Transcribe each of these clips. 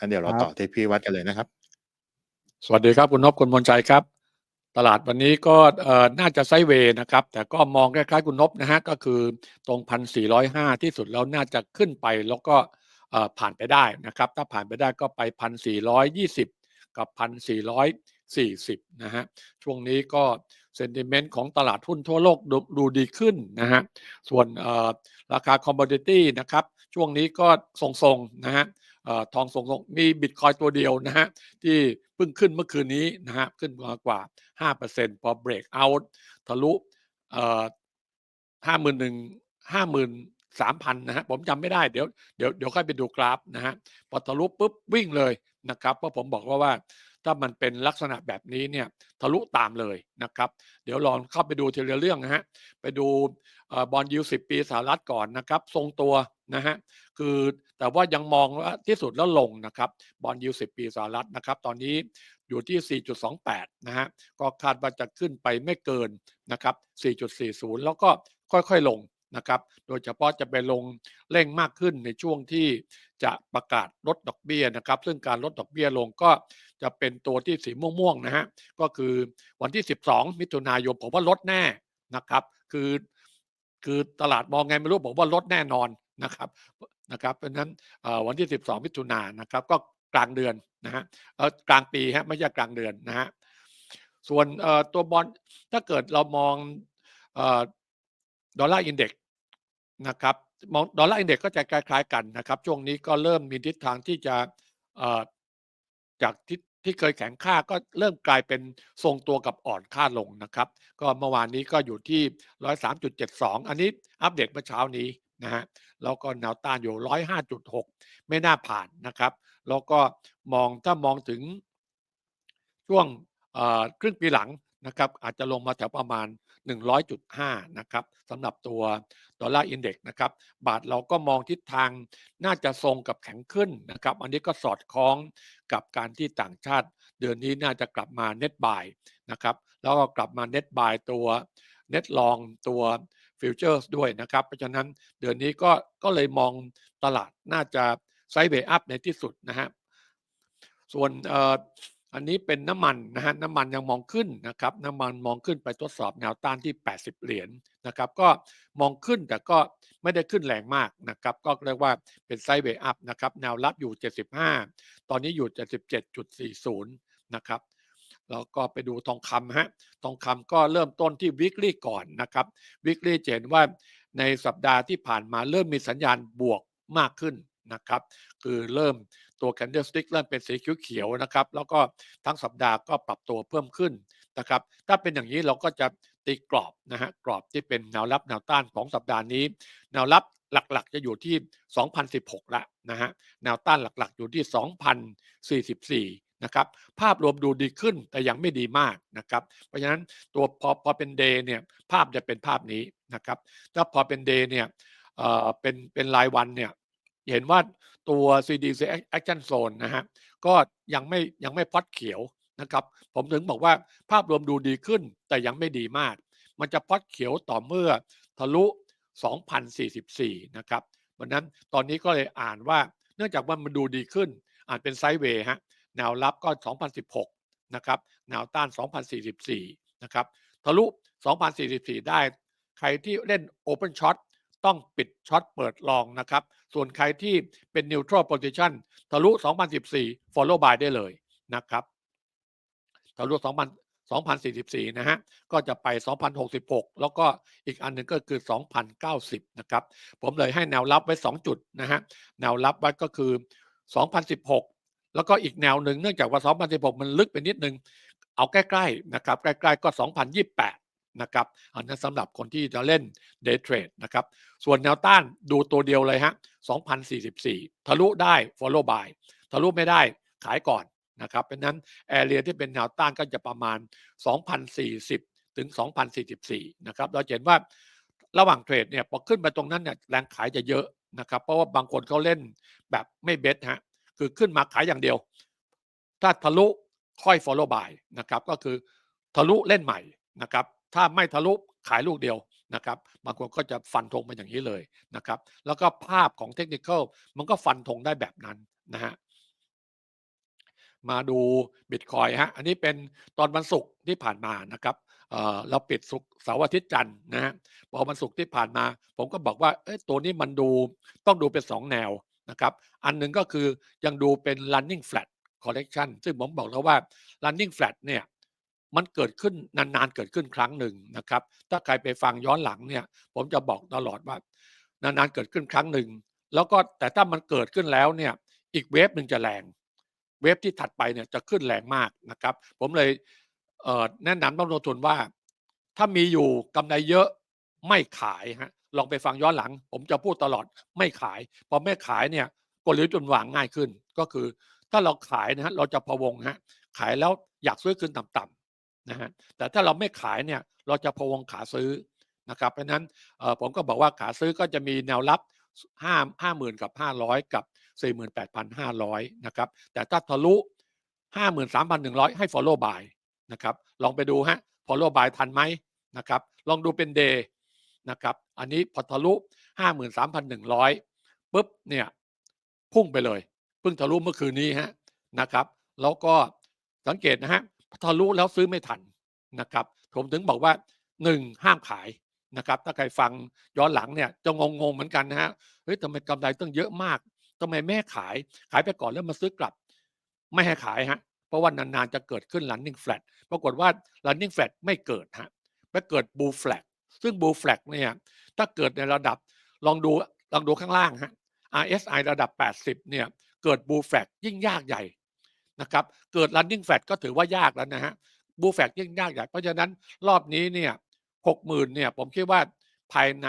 งั้นเดี๋ยวเราครับต่อที่พี่วัดกันเลยนะครับ สวัสดีครับคุณนพคุณมนชัยครับ ตลาดวันนี้ก็เอ่อน่าจะไซด์เวย์นะครับ แต่ก็มองคล้ายๆคุณนพนะฮะก็คือตรงพันสี่ร้อยห้าที่สุดแล้วน่าจะขึ้นไปแล้วก็เอ่อผ่านไปได้นะครับ ถ้าผ่านไปได้ก็ไปพันสี่ร้อยยี่สิบกับพันสี่ร้อยสี่สิบนะฮะช่วงนี้ก็เซนติเมนต์ของตลาดหุ้นทั่วโลกดูดูดีขึ้นนะฮะส่วนเอ่อราคาคอมม o ดิตี้นะครับ ช่วงนี้ก็ทรงๆนะฮะเอ่อ ทองทรงงมีบิตคอยตัวเดียวนะฮะที่เพิ่งขึ้นเมื่อคืนนี้นะฮะขึ้นมากว่า 5%พอเบรกเอาท์ทะลุเอ่อห้าหมื่นหนึ่งห้าหมื่นสามพันนะฮะผมจำไม่ได้เดี๋ยวเดี๋ยวเดี๋ยวค่อยไปดูกราฟนะฮะพอทะลุปุ๊บวิ่งเลยนะครับเพราะผมบอกว่าว่า ถ้ามันเป็นลักษณะแบบนี้เนี่ยทะลุตามเลยนะครับ เดี๋ยวลองเข้าไปดูทีละเรื่องนะฮะไปดูบอลยูสิบปีสหรัฐก่อนนะครับทรงตัวนะฮะคือแต่ว่ายังมองว่าที่สุดแล้วลงนะครับบอลยูสิบปีสหรัฐนะครับ ตอนนี้อยู่ที่ 4.28 นะฮะก็คาดว่าจะขึ้นไปไม่เกินนะครับ 4.40 แล้วก็ค่อยๆลงนะครับ โดยเฉพาะจะไปลงเร่งมากขึ้นในช่วงที่ จะประกาศลดดอกเบี้ยนะครับ ซึ่งการลดดอกเบี้ยลงก็จะเป็นตัวที่สีม่วงๆนะฮะก็คือวันที่ 12 มิถุนายนผมว่าลดแน่นะครับ คือคือตลาดมองไงไม่รู้ผมว่าลดแน่นอนนะครับนะครับเพราะนั้นวันที่ 12 มิถุนายนนะครับ ก็กลางเดือนนะฮะกลางปีฮะไม่ใช่กลางเดือนนะฮะส่วนตัวบอลถ้าเกิดเรามองอดอลลาร์อินเด็กนะครับ มองดอลลาร์อินเด็กก็จะคล้ายๆกันนะครับ ช่วงนี้ก็เริ่มมีทิศทางที่จะจากที่ที่เคยแข็งค่าก็เริ่มกลายเป็นทรงตัวกับอ่อนค่าลงนะครับ ก็เมื่อวานนี้ก็อยู่ที่ 103.72 อันนี้อัปเดตเมื่อเช้านี้นะฮะแล้วก็แนวต้านอยู่ 105.6 ไม่น่าผ่านนะครับ แล้วก็มองถ้ามองถึงช่วงครึ่งปีหลังนะครับ อาจจะลงมาแถวประมาณ 100.5 นะครับสำหรับตัวดอลลาร์อินเด็กนะครับ บาทเราก็มองทิศทางน่าจะทรงกับแข็งขึ้นนะครับ อันนี้ก็สอดคล้องกับการที่ต่างชาติ เดือนนี้น่าจะกลับมาเน็ตบายนะครับ แล้วก็กลับมาเน็ตบายตัวเน็ตลองตัวฟิวเจอร์สด้วยนะครับ เพราะฉะนั้นเดือนนี้ก็ก็เลยมองตลาดน่าจะไซด์เวย์อัพในที่สุดนะฮะส่วนเอันนี้เป็นน้ำมันนะฮะน้ำมันยังมองขึ้นนะครับน้ำมันมองขึ้นไปทดสอบแนวต้านที่ 80 เหรียญนะครับก็มองขึ้นแต่ก็ไม่ได้ขึ้นแรงมากนะครับก็เรียกว่าเป็นไซด์เวย์อัพนะครับแนวรับอยู่ 75 ตอนนี้อยู่ 77.40 นะครับแล้วก็ไปดูทองคำฮะทองคำก็เริ่มต้นที่ weekly ก่อนนะครับ weekly จะเห็นว่าในสัปดาห์ที่ผ่านมาเริ่มมีสัญญาณบวกมากขึ้น นะครับคือเริ่มตัว candlestick เริ่มเป็นสีเขียวๆนะครับแล้วก็ทั้งสัปดาห์ก็ปรับตัวเพิ่มขึ้นนะครับถ้าเป็นอย่างนี้เราก็จะตีกรอบนะฮะกรอบที่เป็นแนวรับแนวต้านของสัปดาห์นี้ แนวรับหลักๆ จะอยู่ที่ 2016 ละนะฮะแนวต้านหลักๆ อยู่ที่ 2044นะครับภาพรวมดูดีขึ้นแต่ยังไม่ดีมากนะครับเพราะฉะนั้นตัวพอพอเป็นเดย์เนี่ยภาพจะเป็นภาพนี้นะครับถ้าพอเป็นเดย์เนี่ยเอ่อเป็นเป็นรายวันเนี่ย เห็นว่าตัว CDC Action Zone นะฮะก็ยังไม่ยังไม่พอดเขียวนะครับ ผมถึงบอกว่าภาพรวมดูดีขึ้นแต่ยังไม่ดีมาก มันจะพอดเขียวต่อเมื่อทะลุ 2044 นะครับวันนั้นตอนนี้ก็เลยอ่านว่าเนื่องจากว่ามันดูดีขึ้นอ่านเป็นไซด์เวย์ฮะแนวรับก็ 2016 นะครับแนวต้าน 2044 นะครับทะลุ 2044 ได้ ใครที่เล่น Open Shot ต้องปิดช็อตเปิดลองนะครับ ส่วนใครที่เป็น Neutral Position ทะลุ 2014 Follow by ได้เลยนะครับ ทะลุ 2000 2044 นะฮะ ก็จะไป 2066 แล้วก็อีกอันหนึ่งก็คือ 2090 นะครับ ผมเลยให้แนวรับไว้ 2 จุดนะฮะ แนวรับไว้ก็คือ 2016 แล้วก็อีกแนวหนึ่งเนื่องจากว่า 2016 มันลึกไปนิดนึง เอาใกล้ ๆ นะครับ ใกล้ ๆ ก็ 2028 นะครับ อันนั้นสำหรับคนที่จะเล่น Day Trade นะครับ ส่วนแนวต้านดูตัวเดียวเลยฮะ 2044 ทะลุได้ Follow by ทะลุไม่ได้ขายก่อนนะครับ เพราะนั้นแอเรียที่เป็นแนวต้านก็จะประมาณ 2040 ถึง 2044 นะครับ เราเห็นว่าระหว่างเทรดเนี่ยพอขึ้นไปตรงนั้นเนี่ยแรงขายจะเยอะนะครับ เพราะว่าบางคนเขาเล่นแบบไม่เบสฮะ คือขึ้นมาขายอย่างเดียว ถ้าทะลุค่อย follow by นะครับ ก็คือทะลุเล่นใหม่นะครับ ถ้าไม่ทะลุขายลูกเดียวนะครับบางคนก็จะฟันธงมาอย่างนี้เลยนะครับ แล้วก็ภาพของเทคนิคมันก็ฟันธงได้แบบนั้นนะฮะมาดูบิตคอยฮะอันนี้เป็นตอนวันศุกร์ที่ผ่านมานะครับเออเราปิดศุกร์เสาร์อาทิตย์จันทร์นะฮะพอวันศุกร์ที่ผ่านมา ผมก็บอกว่าเอ้ตัวนี้มันดูต้องดูเป็น 2 แนวนะครับอันหนึ่งก็คือยังดูเป็น running flat correction ซึ่งผมบอกแล้วว่า running flat เนี่ย มันเกิดขึ้นนานๆเกิดขึ้นครั้งหนึ่งนะครับ ถ้าใครไปฟังย้อนหลังเนี่ย ผมจะบอกตลอดว่านานๆเกิดขึ้นครั้งหนึ่งแล้วก็แต่ถ้ามันเกิดขึ้นแล้วเนี่ยอีกเวฟหนึ่งจะแรง เวฟที่ถัดไปเนี่ยจะขึ้นแรงมากนะครับ ผมเลยเแนะนำนักลงทุนว่า ถ้ามีอยู่กำไรเยอะไม่ขายฮะลองไปฟังย้อนหลัง ผมจะพูดตลอดไม่ขายพอไม่ขายเนี่ยกลยุทธ์จนวางง่ายขึ้น ก็คือ ถ้าเราขายนะฮะเราจะพะวงฮะขายแล้วอยากซื้อขึ้นต่ำๆ นะฮะแต่ถ้าเราไม่ขายเนี่ยเราจะพวงขาซื้อนะครับเพราะนั้นผมก็บอกว่าขาซื้อก็จะมีแนวรับห้าห้าหมื่นกับห้าร้อยกับ 48,500 นะครับ แต่ถ้าทะลุ 53,100 ให้ follow by นะครับ ลองไปดูฮะ follow by ทันไหมนะครับ ลองดูเป็น day นะครับ อันนี้พอทะลุ 53,100ปุ๊บเนี่ยพุ่งไปเลย เพิ่งทะลุเมื่อคืนนี้ฮะนะครับ แล้วก็สังเกตนะฮะ ทะลุแล้วซื้อไม่ทันนะครับ ผมถึงบอกว่า 1 ห้ามขายนะครับ ถ้าใครฟังย้อนหลังเนี่ยจะงงๆเหมือนกันนะฮะเฮ้ยทำไมกำไรต้องเยอะมากทำไมไม่ขายขายไปก่อนแล้วมาซื้อกลับ ไม่ให้ขายฮะเพราะว่านานๆจะเกิดขึ้น running flat ปรากฏว่า running flat ไม่เกิดฮะไปเกิด bull flag ซึ่ง bull flag เนี่ยถ้าเกิดในระดับลองดูลองดูข้างล่างฮะ RSI ระดับ 80 เนี่ย เกิด bull flag ยิ่งยากใหญ่ นะครับ เกิด running flat ก็ถือว่ายากแล้วนะฮะ bull flag ยิ่งยากใหญ่เพราะฉะนั้นรอบนี้เนี่ย60,000เนี่ยผมคิดว่าภายใน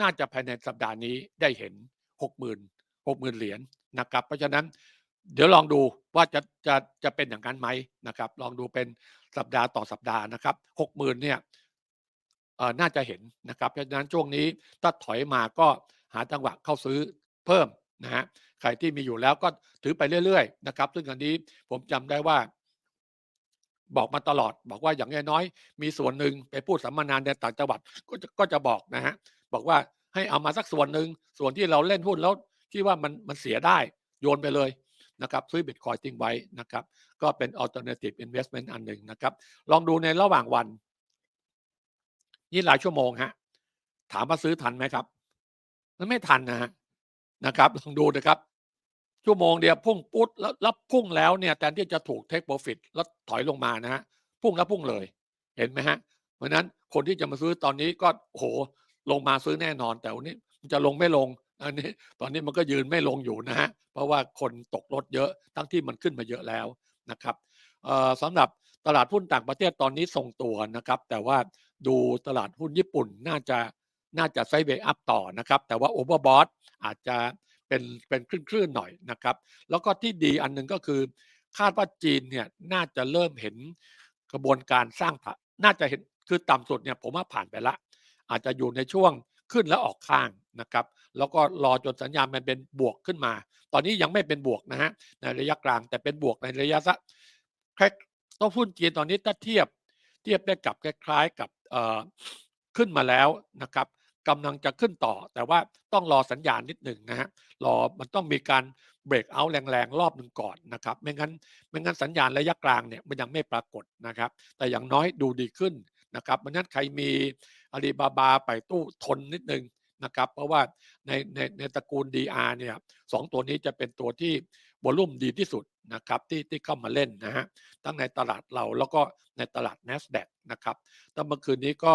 น่าจะภายในสัปดาห์นี้ได้เห็น60,000 60,000เหรียญนะครับ เพราะฉะนั้นเดี๋ยวลองดูว่าจะจะจะเป็นอย่างนั้นไหมนะครับ ลองดูเป็นสัปดาห์ต่อสัปดาห์นะครับ60,000เนี่ยเออน่าจะเห็นนะครับเพราะฉะนั้นช่วงนี้ถ้าถอยมาก็หาจังหวะเข้าซื้อเพิ่ม นะฮะใครที่มีอยู่แล้วก็ถือไปเรื่อยๆนะครับ ซึ่งอันนี้ผมจำได้ว่า บอกมาตลอด บอกว่าอย่างน้อยๆมีส่วนหนึ่งไปพูดสัมมนานในต่างจังหวัดก็จะก็จะบอกนะฮะบอกว่าให้เอามาสักส่วนหนึ่งส่วนที่เราเล่นหุ้นแล้วคิดว่ามันมันเสียได้โยนไปเลยนะครับซื้อบิตคอยทิ้งไว้นะครับ ก็เป็น alternative investment อันหนึ่งนะครับ ลองดูในระหว่างวัน นี่หลายชั่วโมงฮะถามว่าซื้อทันไหมครับ มันไม่ทันนะฮะ นะครับลองดูนะครับ ชั่วโมงเดียวพุ่งปุ๊ดแล้วแล้วพุ่งแล้วเนี่ยแทนที่จะถูกเทคโปรฟิตแล้วถอยลงมานะฮะพุ่งแล้วพุ่งเลยเห็นไหมฮะ เพราะนั้นคนที่จะมาซื้อตอนนี้ก็โหลงมาซื้อแน่นอน แต่วันนี้จะลงไม่ลงอันนี้ตอนนี้มันก็ยืนไม่ลงอยู่นะฮะเพราะว่าคนตกรถเยอะทั้งที่มันขึ้นมาเยอะแล้วนะครับสำหรับตลาดหุ้นต่างประเทศตอนนี้ทรงตัวนะครับ แต่ว่าดูตลาดหุ้นญี่ปุ่นน่าจะ น่าจะไซเวย์อัพต่อนะครับ แต่ว่าโอเวอร์บอทอาจจะเป็นเป็นคลื่นๆหน่อยนะครับ แล้วก็ที่ดีอันหนึ่งก็คือ คาดว่าจีนเนี่ยน่าจะเริ่มเห็นกระบวนการสร้างน่าจะเห็นคือต่ำสุดเนี่ยผมว่าผ่านไปละ อาจจะอยู่ในช่วงขึ้นแล้วออกข้างนะครับ แล้วก็รอจนสัญญาณมันเป็นบวกขึ้นมา ตอนนี้ยังไม่เป็นบวกนะฮะในระยะกลางแต่เป็นบวกในระยะสักแค่ต้องหุ้นจีนตอนนี้ถ้าเทียบ เทียบได้กับคล้ายๆกับขึ้นมาแล้วนะครับ กำลังจะขึ้นต่อ แต่ว่าต้องรอสัญญาณนิดหนึ่งนะฮะรอมันต้องมีการเบรกเอาท์แรงๆ รอบหนึ่งก่อนนะครับไม่งั้นไม่งั้นสัญญาณระยะกลางเนี่ยมันยังไม่ปรากฏนะครับ แต่อย่างน้อยดูดีขึ้นนะครับเพราะนั้นใครมีอาลีบาบาไปตู้ทนนิดนึงนะครับเพราะว่าในในในตระกูล DR เนี่ยสองตัวนี้จะเป็นตัวที่วอลุ่มดีที่สุดนะครับที่ที่เข้ามาเล่นนะฮะทั้งในตลาดเราแล้วก็ในตลาด NASDAQ นะครับแต่เมื่อคืนนี้ก็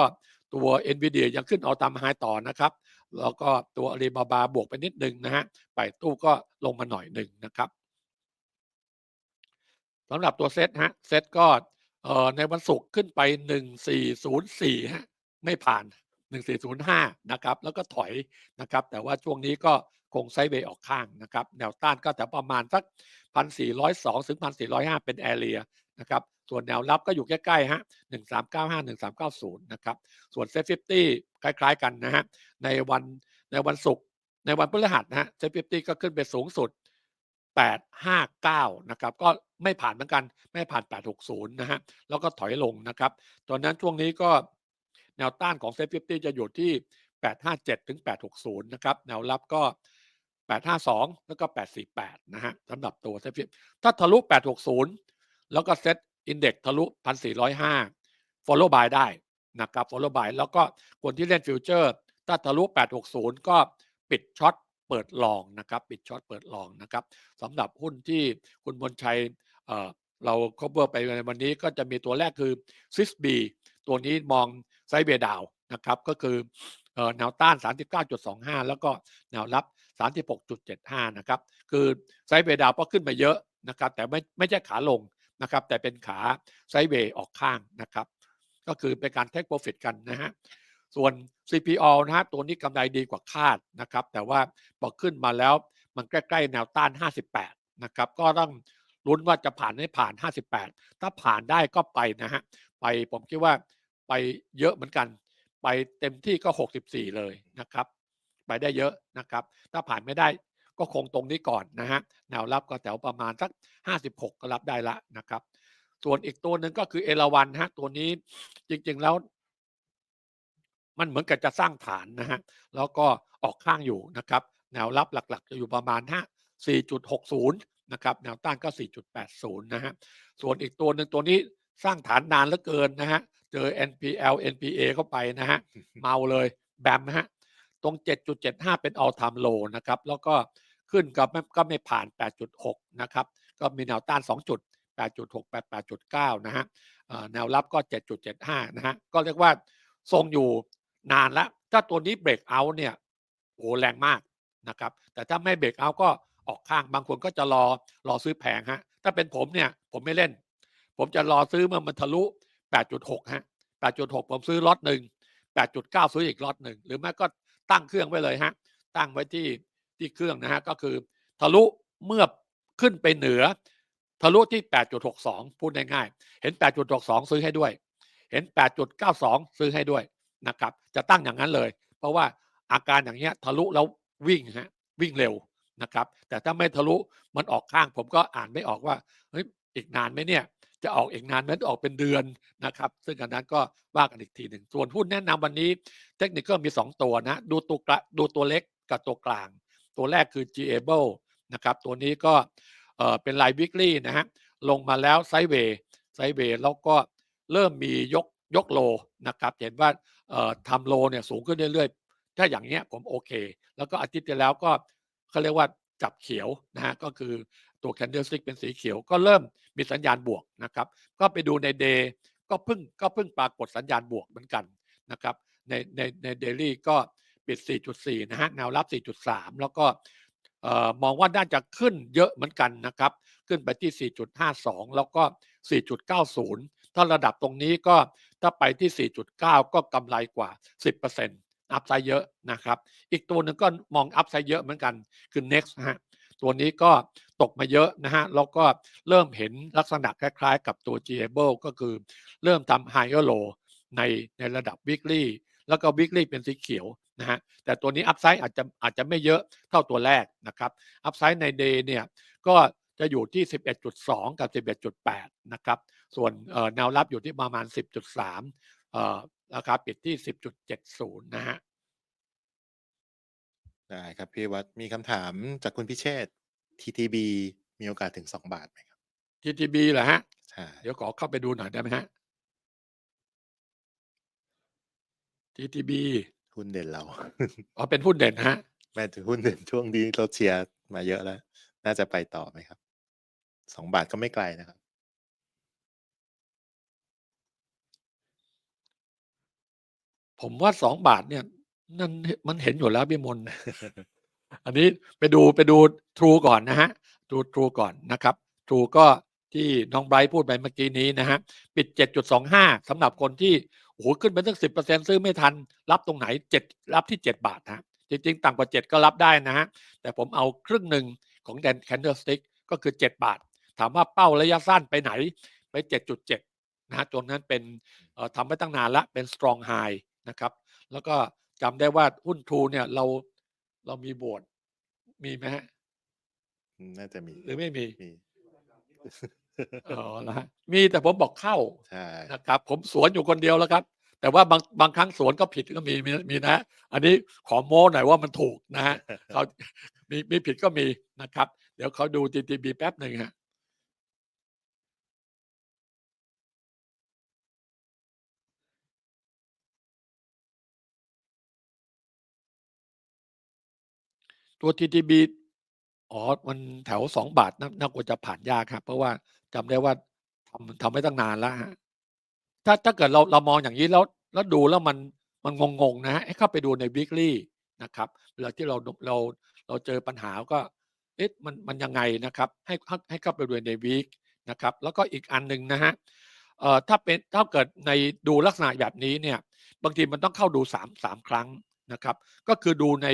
ตัว NVIDIA ยังขึ้นเอาตามไฮต่อนะครับ แล้วก็ตัวอาลีบาบาบวกไปนิดนึงนะฮะไปตู้ก็ลงมาหน่อยหนึ่งนะครับสำหรับตัวเซตฮะเซตก็เอ่อในวันศุกร์ขึ้นไป 1404ฮะไม่ผ่าน 1405 นะครับ แล้วก็ถอยนะครับ แต่ว่าช่วงนี้ก็คงไซด์เวย์ออกข้างนะครับ แนวต้านก็แต่ประมาณสัก 1,402 ถึง 1,405 เป็นแอเรียนะครับ ส่วนแนวรับก็อยู่ใกล้ๆฮะ1395 1390นะครับส่วนเซฟฟิตี้คล้ายๆกันนะฮะในวันในวันศุกร์ในวันพฤหัสนะฮะเซฟฟิตี้ก็ขึ้นไปสูงสุด 859นะครับก็ไม่ผ่านเหมือนกันไม่ผ่าน 860นะฮะแล้วก็ถอยลงนะครับตอนนั้นช่วงนี้ก็แนวต้านของเซฟฟิตี้จะอยู่ที่ 857ถึง860นะครับแนวรับก็ 852 แล้วก็ 848 นะฮะสำหรับตัวเซ็ตถ้าทะลุ 860 แล้วก็เซ็ต อินเด็กทะลุ 1,405 follow by ได้นะครับ follow by แล้วก็คนที่เล่นฟิวเจอร์ถ้าทะลุ 860 ก็ปิดช็อตเปิดลองนะครับ ปิดช็อตเปิดลองนะครับสำหรับหุ้นที่คุณบนชัยเอ่อเรา cover ไปในวันนี้ก็จะมีตัวแรกคือซิสบีตัวนี้มองไซเบดาวนะครับก็คือออแนวต้าน 39.25 แล้วก็แนวรับ 36.75 นะครับ คือไซเบดาวก็ขึ้นมาเยอะนะครับ แต่ไม่ไม่ใช่ขาลง นะครับแต่เป็นขาไซเวย์ออกข้างนะครับก็คือเป็นการ take profit กันนะฮะส่วน CPO นะฮะตัวนี้กำไรดีกว่าคาดนะครับแต่ว่าพอขึ้นมาแล้วมันใกล้ๆแนวต้าน 58นะครับก็ต้องลุ้นว่าจะผ่านไม่ผ่าน 58 ถ้าผ่านได้ก็ไปนะฮะไปผมคิดว่าไปเยอะเหมือนกัน ไปเต็มที่ก็ 64 เลยนะครับ ไปได้เยอะนะครับ ถ้าผ่านไม่ได้ ก็คงตรงนี้ก่อนนะฮะแนวรับก็แถวประมาณสัก 56 ก็รับได้ละนะครับ ส่วนอีกตัวหนึ่งก็คือเอราวันฮะตัวนี้จริง ๆ แล้ว มันเหมือนกับจะสร้างฐานนะฮะแล้วก็ออกข้างอยู่นะครับ แนวรับหลักๆ จะอยู่ประมาณ5 4.60 นะครับแนวต้านก็ 4.80 นะฮะส่วนอีกตัวหนึ่งตัวนี้สร้างฐานนานเหลือเกินนะฮะเจอ NPL NPA เข้าไปนะฮะเมาเลยแบมนะฮะตรง 7.75 เป็น all time low นะครับ แล้วก็ ขึ้นก็ไม่ก็ไม่ผ่าน 8.6 นะครับ ก็มีแนวต้าน 2 จุด 8.6 8.9 นะฮะแนวรับก็ 7.75 นะฮะ ก็เรียกว่าทรงอยู่นานแล้ว ถ้าตัวนี้เบรกเอาเนี่ยโอ้แรงมากนะครับ แต่ถ้าไม่เบรกเอาก็ออกข้าง บางคนก็จะรอรอซื้อแพงฮะ ถ้าเป็นผมเนี่ยผมไม่เล่น ผมจะรอซื้อเมื่อมันทะลุ 8.6 ฮะ 8.6 ผมซื้อล็อตหนึ่ง8.9 ซื้ออีกล็อตหนึ่ง หรือไม่ก็ตั้งเครื่องไว้เลยฮะ ตั้งไว้ที่ ที่เครื่องนะฮะก็คือทะลุเมื่อขึ้นไปเหนือ ทะลุที่ 8.62 พูดง่ายๆ เห็น 8.62 ซื้อให้ด้วย เห็น 8.92 ซื้อให้ด้วยนะครับ จะตั้งอย่างนั้นเลย เพราะว่าอาการอย่างเงี้ยทะลุแล้ววิ่งฮะวิ่งเร็วนะครับ แต่ถ้าไม่ทะลุมันออกข้าง ผมก็อ่านไม่ออกว่าเฮ้ยอีกนานไหมเนี่ย จะออกอีกนานไหมออกเป็นเดือนนะครับ ซึ่งอันนั้นก็ว่ากันอีกทีหนึ่งส่วนหุ้นแนะนำวันนี้ เทคนิคก็มี 2 ตัวนะ ดูตัวกลางดูตัวเล็กกับตัวกลาง ตัวแรกคือ Gable นะครับตัวนี้ก็เป็น Line Weekly นะฮะลงมาแล้วไซเวย์ไซเวย์แล้วก็เริ่มมียกยกโลนะครับเห็นว่าทำโลเนี่ยสูงขึ้นเรื่อยๆ ถ้าอย่างเงี้ยผมโอเค แล้วก็อาทิตย์ที่แล้วก็เขาเรียกว่าจับเขียวนะฮะก็คือตัว candlestick เป็นสีเขียวก็เริ่มมีสัญญาณบวกนะครับก็ไปดูในเดย์ก็เพิ่งก็เพิ่งปรากฏสัญญาณบวกเหมือนกันนะครับในในในเดลี่ก็ ปิด 4.4 นะฮะ แนวรับ 4.3 แล้วก็มองว่าน่าจะขึ้นเยอะเหมือนกันนะครับ ขึ้นไปที่ 4.52 แล้วก็ 4.90 ถ้าระดับตรงนี้ก็ถ้าไปที่ 4.9 ก็กำไรกว่า 10%อัพไซด์เยอะนะครับ อีกตัวหนึ่งก็มองอัพไซด์เยอะเหมือนกัน คือ next ฮะ ตัวนี้ก็ตกมาเยอะนะฮะ แล้วก็เริ่มเห็นลักษณะคล้ายๆ กับตัว Gable ก็คือเริ่มทำ higher low ในในระดับ weekly แล้วก็ weekly เป็นสีเขียว นะฮะแต่ตัวนี้อัพไซด์อาจจะอาจจะไม่เยอะเท่าตัวแรกนะครับอัพไซด์ใน day เนี่ยก็จะอยู่ที่ 11.2 กับ 11.8 นะครับ ส่วนเอ่อแนวรับอยู่ที่ประมาณ 10.3เอ่อราคาปิดที่ 10.70 นะฮะ ได้ครับพี่วัด มีคำถามจากคุณพิเชษฐ์ TTB มีโอกาสถึง 2 บาทไหมครับ TTB เหรอฮะใช่เดี๋ยวขอเข้าไปดูหน่อยได้ไหมฮะ TTB หุ้นเด่นเรา อ๋อเป็นหุ้นเด่นนะฮะแม้ถึงหุ้นเด่นช่วงนี้เราเชียร์มาเยอะแล้ว น่าจะไปต่อไหมครับ สองบาทก็ไม่ไกลนะครับ ผมว่าสองบาทเนี่ย นั่นมันเห็นอยู่แล้วพี่มน อันนี้ไปดูไปดู True ก่อนนะฮะ ดู True ก่อนนะครับ True ก็ที่น้องไบรท์พูดไปเมื่อกี้นี้นะฮะ ปิด 7.25สำหรับคนที่ โอ้โหขึ้นไปตั้ง10%ซื้อไม่ทัน รับตรงไหน7รับที่7บาทนะจริงๆ ต่ำกว่า7ก็รับได้นะฮะแต่ผมเอาครึ่งหนึ่งของแดน Candlestick ก็คือ7บาท ถามว่าเป้าระยะสั้นไปไหนไป7.7นะฮะตรงนั้นเป็นเอ่อทำไว้ตั้งนานละเป็น strong high นะครับ แล้วก็จำได้ว่าหุ้น True เนี่ยเราเรามีโบทมีไหมฮะน่าจะมีหรือไม่มีมี อ๋อแล้วฮะมีแต่ผมบอกเข้าใช่นะครับ ผมสวนอยู่คนเดียวแล้วครับ แต่ว่าบางบางครั้งสวนก็ผิดก็มีมีมีนะ อันนี้ขอโม้หน่อยว่ามันถูกนะฮะเขามีมีผิดก็มีนะครับ เดี๋ยวเขาดู TTB แป๊บหนึ่งฮะตัว TTB อ๋อ มันแถว 2 บาท น่า น่ากลัวจะผ่านยากครับ เพราะว่าจำได้ว่า ทำ ทำไว้ตั้งนานแล้วครับ ถ้า ถ้าเกิดเรา เรามองอย่างนี้ แล้ว แล้วดูแล้วมัน มันงง ๆ นะให้เข้าไปดูใน weekly นะครับ เวลาที่เรา ด เรา เราเจอปัญหาก็ เอ๊ะ มัน มันยังไงนะครับ ให้ให้ให้เข้าไปดูใน week นะครับ แล้วก็อีกอันหนึ่งนะครับ เอ่อ ถ้าเป็น ถ้าเกิดใน ดูลักษณะแบบนี้เนี่ย บางทีมันต้องเข้าดู 3 3 ครั้งนะครับ ก็คือดูใน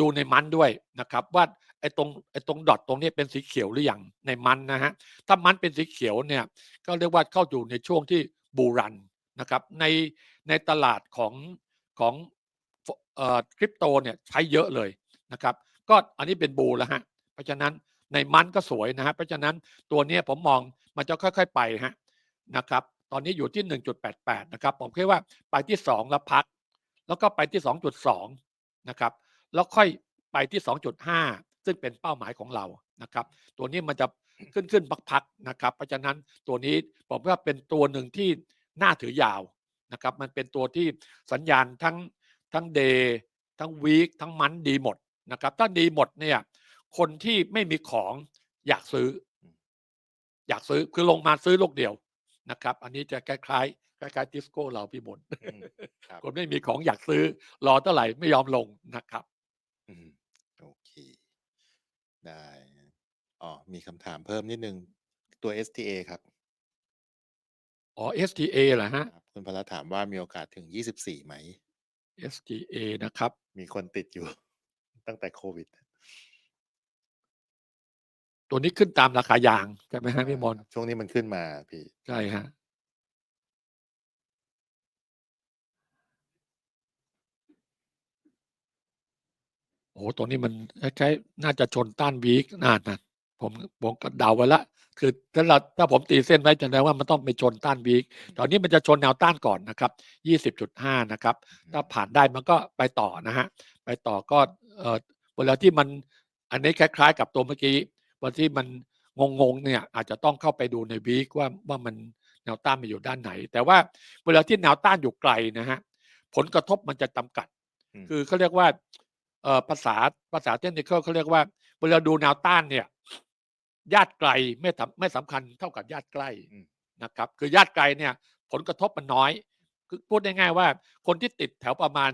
ดูในมันด้วยนะครับว่า ไอ้ตรงไอ้ตรงดอตตรงนี้เป็นสีเขียวหรือยังในมันนะครับถ้ามันเป็นสีเขียวเนี่ยก็เรียกว่าเข้าอยู่ในช่วงที่ bull run นะครับในในตลาดของของฟเอ่อ crypto เนี่ยใช้เยอะเลยนะครับ ก็อันนี้เป็น bull แล้วครับเพราะฉะนั้นในมันก็สวยนะครับเพราะฉะนั้นตัวเนี้ยผมมองมันจะค่อย ๆไปครับนะครับ ตอนนี้อยู่ที่ 1.88 นะครับ ผมคิดว่าไปที่ 2 แล้วพัก แล้วก็ไปที่ 2.2 นะครับ แล้วค่อยไปที่ 2.5 ซึ่งเป็นเป้าหมายของเรานะครับ ตัวนี้มันจะขึ้นๆพักๆนะครับ เพราะฉะนั้นตัวนี้ผมว่าเป็นตัวหนึ่งที่น่าถือยาวนะครับ มันเป็นตัวที่สัญญาณทั้งทั้ง day ทั้ง week ทั้งมันท์ดีหมดนะครับ ถ้าดีหมดเนี่ยคนที่ไม่มีของอยากซื้อ อยากซื้อคือลงมาซื้อลูกเดียวนะครับ อันนี้จะคล้ายๆคล้ายๆ Tisco เราพี่มนต์อืมครับคนไม่มีของอยากซื้อ รอเท่าไรไม่ยอมลงนะครับอืมโอเค ได้ อ๋อ มีคำถามเพิ่มนิดหนึ่งตัว STA ครับอ๋อ STA เหรอครับ?ครับ คุณพลัสถามว่ามีโอกาสถึง 24 ไหม? STA นะครับ มีคนติดอยู่ ตั้งแต่โควิดตัวนี้ขึ้นตามราคายาง ใช่ไหมครับอาพี่มนต์?ช่วงนี้มันขึ้นมาพี่ ใช่ครับ โอ้โฮตัวนี้มันคล้ายๆน่าจะชนต้าน week น่านะผมผมก็เดาไว้แล้วคือถ้าเราถ้าผมตีเส้นไว้แสดงว่ามันต้องไปชนต้าน week ตอนนี้มันจะชนแนวต้านก่อนนะครับ 20.5 นะครับอืถ้ามผ่านได้มันก็ไปต่อนะครับไปต่อก็เอ่อเวลาที่มันอันนี้คล้าย ๆ กับตัวเมื่อกี้วันที่มันงงๆเนี่ยอาจจะต้องเข้าไปดูใน week ว่าว่ามันแนวต้านมันอยู่ด้านไหน แต่ว่าเวลาที่แนวต้านอยู่ไกลนะครับผลกระทบมันจะจำกัดอืมคือเขาเรียกว่า เอ่อภาษาภาษา technical เขาเรียกว่าเวลาดูแนวต้านเนี่ย ญาติไกลไม่สำไม่สำคัญเท่ากับญาติใกล้อืม นะครับ คือญาติไกลเนี่ย ผลกระทบมันน้อย คือพูดง่ายๆว่า คนที่ติดแถวประมาณ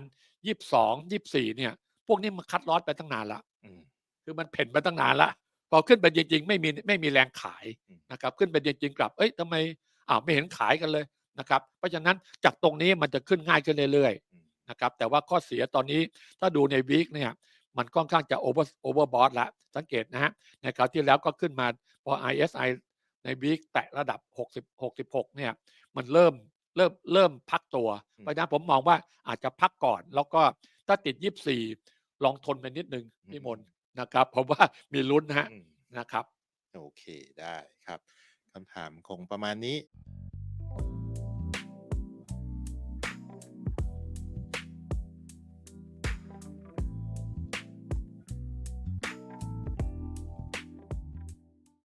22 24เนี่ย พวกนี้มัน cut loss ไปตั้งนานแล้วอืม คือมันเพ่นไปตั้งนานแล้วพอขึ้นไปจริง ๆ ไม่มีไม่มีแรงขายอืม นะครับ ขึ้นไปจริง ๆ กลับเฮ้ยทำไมอ้าวไม่เห็นขายกันเลยนะครับ เพราะฉะนั้นจากตรงนี้มันจะขึ้นง่ายขึ้นเรื่อยอืมๆ นะครับแต่ว่าข้อเสียตอนนี้ถ้าดูใน week เนี่ยมันค่อนข้างจะ over overbought แล้วสังเกตนะครับในคราวที่แล้วก็ขึ้นมาพอ RSI ใน week แตะระดับ 60 66เนี่ยมันเริ่มเริ่มเริ่มพักตัวอืเพราะมฉะนั้นผมมองว่าอาจจะพักก่อน แล้วก็ถ้าติด 24 ลองทนไปนิดหนึ่งอืพี่มมนต์นะครับผมว่ามีลุ้นนะครับอืมนะครับ โอเคได้ครับคำถามคงประมาณนี้